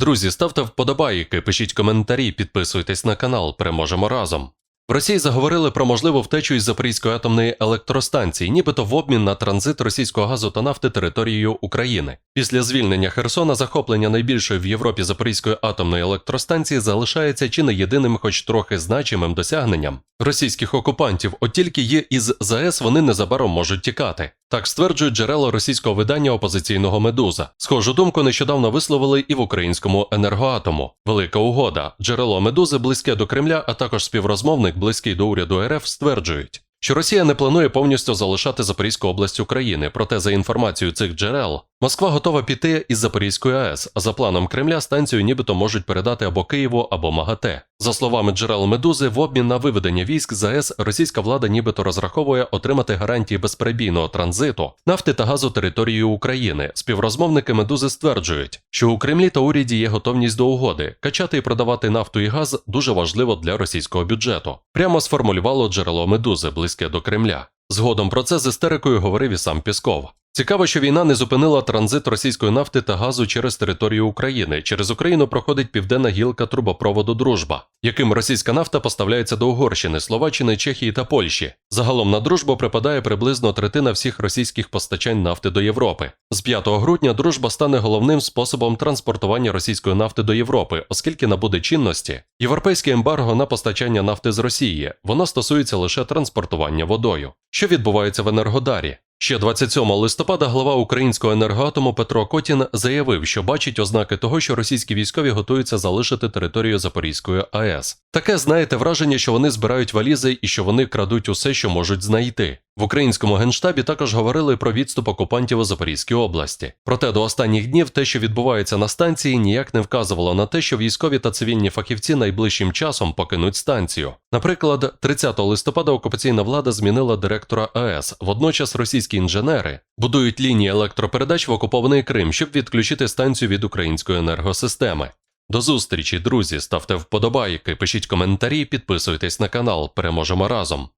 Друзі, ставте вподобайки, пишіть коментарі, підписуйтесь на канал. Переможемо разом. В Росії заговорили про можливу втечу із Запорізької атомної електростанції, нібито в обмін на транзит російського газу та нафти територією України. Після звільнення Херсона захоплення найбільшої в Європі Запорізької атомної електростанції залишається чи не єдиним, хоч трохи значимим досягненням російських окупантів. От тільки є із ЗАЕС вони незабаром можуть тікати. Так стверджують джерела російського видання опозиційного медуза. Схожу думку нещодавно висловили і в українському енергоатому. Велика угода. Джерело медузи близьке до Кремля, а також співрозмовник, близький до уряду РФ, стверджують. Що Росія не планує повністю залишати Запорізьку область України, проте за інформацією цих джерел, Москва готова піти із Запорізької АЕС, а за планом Кремля станцію нібито можуть передати або Києву, або МАГАТЕ. За словами джерел Медузи, в обмін на виведення військ з АЕС російська влада нібито розраховує отримати гарантії безперебійного транзиту нафти та газу територією України. Співрозмовники Медузи стверджують, що у Кремлі та уряді є готовність до угоди. Качати і продавати нафту і газ дуже важливо для російського бюджету. Прямо сформулювало джерело Медузи близьке до Кремля. Згодом про це з істерикою говорив і сам Пісков. Цікаво, що війна не зупинила транзит російської нафти та газу через територію України. Через Україну проходить південна гілка трубопроводу Дружба, яким російська нафта поставляється до Угорщини, Словаччини, Чехії та Польщі. Загалом на дружбу припадає приблизно третина всіх російських постачань нафти до Європи. З 5 грудня дружба стане головним способом транспортування російської нафти до Європи, оскільки набуде чинності європейське ембарго на постачання нафти з Росії. Воно стосується лише транспортування водою. Що відбувається в Енергодарі? Ще 27 листопада глава українського енергоатому Петро Котін заявив, що бачить ознаки того, що російські військові готуються залишити територію Запорізької АЕС. Таке знаєте враження, що вони збирають валізи і що вони крадуть усе, що можуть знайти. В українському генштабі також говорили про відступ окупантів у Запорізькій області. Проте до останніх днів те, що відбувається на станції, ніяк не вказувало на те, що військові та цивільні фахівці найближчим часом покинуть станцію. Наприклад, 30 листопада окупаційна влада змінила директора АЕС. Водночас російські інженери будують лінії електропередач в окупований Крим, щоб відключити станцію від української енергосистеми. До зустрічі, друзі. Ставте вподобайки, пишіть коментарі, підписуйтесь на канал. Переможемо разом.